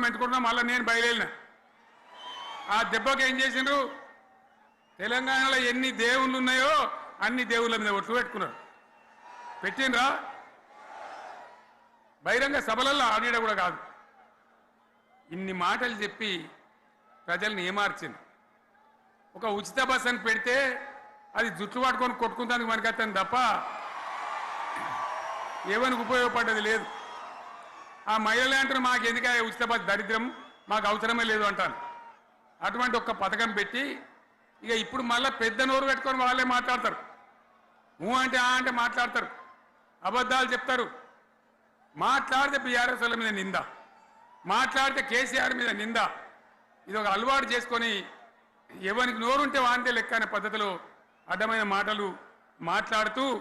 మెచ్చుకున్నాం మెచ్చుకుంటున్నాం మళ్ళీ నేను బయలుదేరిన. ఆ దెబ్బకి ఏం చేసిండ్రు? తెలంగాణలో ఎన్ని దేవుళ్ళు ఉన్నాయో అన్ని దేవుళ్ళ మీద ఒట్లు పెట్టుకున్నారు. పెట్టిండ్రా? బహిరంగ సభలలో ఆడిడ కూడా కాదు. ఇన్ని మాటలు చెప్పి ప్రజల్ని ఏమార్చింది? ఒక ఉచిత బస్ అని పెడితే అది జుట్టు పట్టుకొని కొట్టుకుంటానికి మనకత్తాను తప్ప ఏమనికి ఉపయోగపడ్డది లేదు. ఆ మహిళలే అంటారు మాకు ఎందుక ఉచిత బస్ దరిద్రం? మాకు అవసరమే లేదు అంటాను. అటువంటి ఒక పథకం పెట్టి ఇక ఇప్పుడు మళ్ళీ పెద్ద నోరు పెట్టుకొని వాళ్ళే మాట్లాడతారు. ఊ అంటే ఆ అంటే మాట్లాడతారు. అబద్ధాలు చెప్తారు. మాట్లాడితే బీఆర్ఎస్ వాళ్ళ మీద నింద. మాట్లాడితే కేసీఆర్ మీద నింద. ఇది ఒక అలవాటు చేసుకొని ఎవరికి నోరుంటే వాంతే లెక్క అనే పద్ధతిలో అడ్డమైన మాటలు మాట్లాడుతూ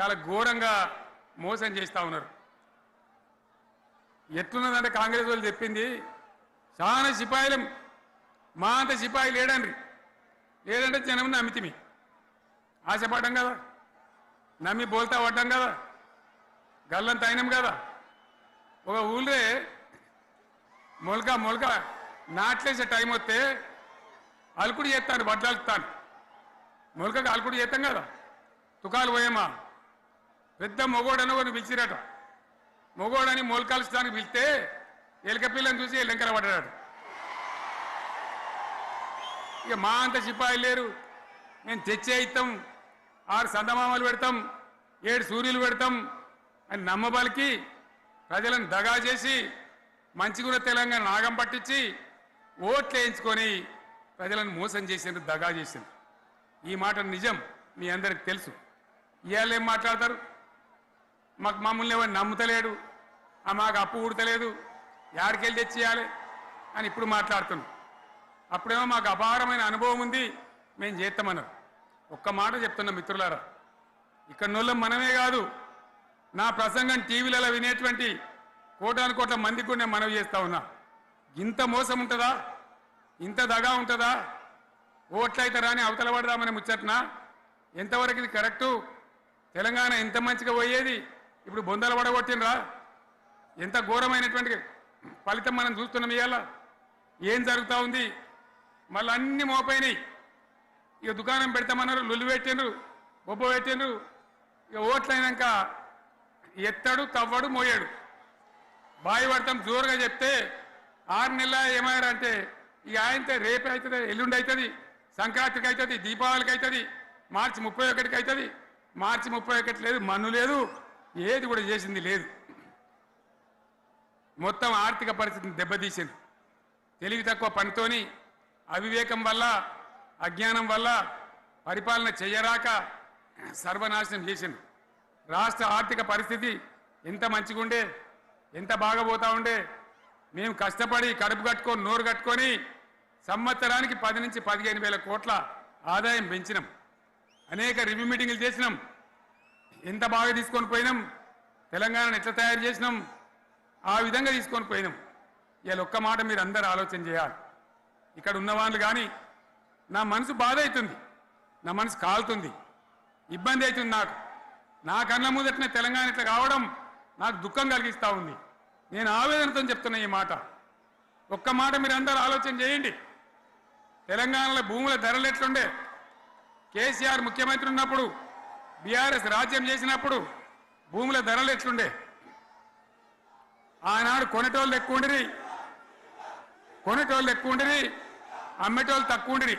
చాలా ఘోరంగా మోసం చేస్తూ ఉన్నారు. ఎట్లున్నదంటే కాంగ్రెస్ వాళ్ళు చెప్పింది చాలా సిపాయిలం మా అంత సిపాయి లేడండి లేదంటే జనం నమ్మితిమి. ఆశపడ్డం కదా. నమ్మి బోల్తా పడ్డం కదా. గల్లం అయినాం కదా. ఒక ఊళ్ళే మొలక మొలక నాట్లేసే టైం వస్తే అలుకుడు చేస్తాను వడ్లు అలుకుతాను మొలకకు అలుకుడు చేస్తాం కదా. తుకాలు పోయేమా పెద్ద మొగోడని ఒకరిని పిలిచిరట. మొగోడని మోల్కాల్చడానికి పిలిస్తే ఎలక పిల్లని చూసి ఎల్లెంకర పడ్డాడు. ఇక మా అంత సిపాయి లేరు. మేము తెచ్చే ఇస్తాం ఆరు సందమామలు పెడతాం ఏడు సూర్యులు పెడతాం అని నమ్మబలికి ప్రజలను దగా చేసి మంచిగున్న తెలంగాణ నాగం పట్టించి ఓట్లు వేయించుకొని ప్రజలను మోసం చేసింది దగా చేసింది. ఈ మాట నిజం మీ అందరికి తెలుసు. ఇవాళ ఏం మాట్లాడతారు? మాకు మమ్మల్ని ఎవరు నమ్ముతలేడు. ఆ మాకు అప్పు ఉడతలేదు యాడికెళ్ళి తెచ్చియాలి అని ఇప్పుడు మాట్లాడుతున్నాం. అప్పుడేమో మాకు అపారమైన అనుభవం ఉంది. మేము చేస్తామన్నారు ఒక్క మాట చెప్తున్నా మిత్రులారా. ఇక్కడ నోళ్ళం మనమే కాదు. నా ప్రసంగం టీవీలలో వినేటువంటి కోటాను కోట్ల మందికి కూడా నేను మనవి చేస్తా ఉన్నా. ఇంత మోసం ఉంటుందా? ఇంత దగా ఉంటుందా? ఓట్లయితే రాని అవతల పడదామని ముచ్చట్నా? ఎంతవరకు ఇది కరెక్టు? తెలంగాణ ఎంత మంచిగా పోయేది? ఇప్పుడు బొందలు పడగొట్టినరా ఎంత ఘోరమైనటువంటి ఫలితం మనం చూస్తున్నాం ఇవాళ. ఏం జరుగుతూ ఉంది? మళ్ళీ అన్ని మోపైనాయి. ఇక దుకాణం పెడతామన్నారు లుల్లు పెట్టిండ్రు బొబ్బ పెట్టిండ్రు. ఇక ఓట్లయినాక ఎత్తాడు తవ్వడు మోయాడు. బాయి పడతాం జోరుగా చెప్తే ఆరు నెలల ఏమయ్యారంటే ఇక ఆయనతో రేపు అవుతుంది ఎల్లుండి అవుతుంది సంక్రాంతికి అవుతుంది దీపావళికి అవుతుంది మార్చి ముప్పై ఒకటికి అవుతుంది. మార్చి ముప్పై ఒకటి లేదు మన్ను లేదు. ఏది కూడా చేసింది లేదు. మొత్తం ఆర్థిక పరిస్థితిని దెబ్బతీసింది. తెలివి తక్కువ పనితోని అవివేకం వల్ల అజ్ఞానం వల్ల పరిపాలన చేయరాక సర్వనాశనం చేసింది. రాష్ట్ర ఆర్థిక పరిస్థితి ఎంత మంచిగుండే ఎంత బాగా పోతా ఉండే మేము కష్టపడి కడుపు కట్టుకొని నోరు కట్టుకొని సంవత్సరానికి పది నుంచి పదిహేను వేల కోట్ల ఆదాయం పెంచినాం. అనేక రివ్యూ మీటింగ్లు చేసినాం. ఎంత బాగా తీసుకొని పోయినాం? తెలంగాణను ఎట్లా తయారు చేసినాం? ఆ విధంగా తీసుకొని పోయినాం. ఇవాళ ఒక్క మాట మీరు అందరు ఆలోచన చేయాలి. ఇక్కడ ఉన్న వాళ్ళు కానీ నా మనసు బాధ అవుతుంది. నా మనసు కాలుతుంది. ఇబ్బంది అవుతుంది నాకు. నా కళ్ళ ముందటనే తెలంగాణ ఇట్లా కావడం నాకు దుఃఖం కలిగిస్తూ ఉంది. నేను ఆవేదనతో చెప్తున్నా ఈ మాట. ఒక్క మాట మీరు అందరూ ఆలోచన చేయండి. తెలంగాణలో భూముల ధరలు ఎట్లుండే? కేసీఆర్ ముఖ్యమంత్రి ఉన్నప్పుడు బీఆర్ఎస్ రాజ్యం చేసినప్పుడు భూముల ధరలు ఎట్లుండే ఆనాడు కొనేటోళ్ళు ఎక్కువ ఉండిరి. కొనేటోళ్ళు ఎక్కువ ఉండిరి అమ్మేటోళ్ళు తక్కువ ఉండిరి.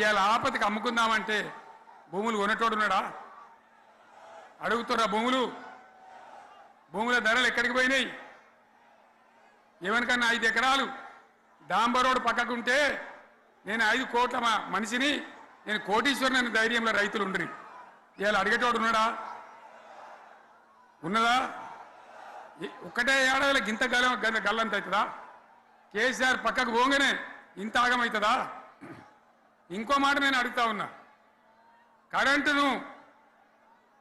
ఇవాళ ఆపతికి అమ్ముకుందామంటే భూములు కొనేటోడు ఉన్నాడా? అడుగుతున్నా భూములు. భూముల ధరలు ఎక్కడికి పోయినాయి? ఎవరికన్నా ఐదు ఎకరాలు డాంబర్ పక్కకుంటే నేను ఐదు కోట్ల మనిషిని నేను కోటీశ్వరుని అనే ధైర్యంలో రైతులు ఉండరు. ఇవాళ అడిగేటోడు ఉన్నాడా? ఉన్నదా? ఒకటే ఒక్కటే ఏడాదిలో గింత గల గల్లంత అవుతుందా కేసీఆర్ పక్కకు పోగానే ఇంత ఆగమవుతుందా ఇంకో మాట నేను అడుగుతా ఉన్నా. కరెంటును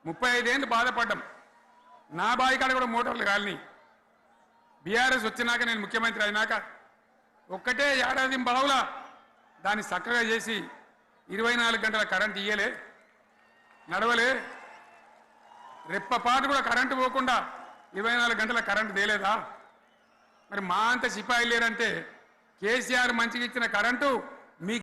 ముప్పై ఐదేళ్ళు బాధపడ్డాం. నా బావి కాడ కూడా మోటార్లు కాలని బీఆర్ఎస్ వచ్చినాక నేను ముఖ్యమంత్రి అయినాక ఒక్కటే ఏడాది బావులా దాన్ని చక్కగా చేసి ఇరవై నాలుగు గంటల కరెంట్ ఇయ్యలే నడవలే. రెప్పపాటు కూడా కరెంటు పోకుండా ఇరవై నాలుగు గంటల కరెంటు తేలేదా? మరి మా అంత సిపాయి లేరంటే కేసీఆర్ మంచిగా ఇచ్చిన కరెంటు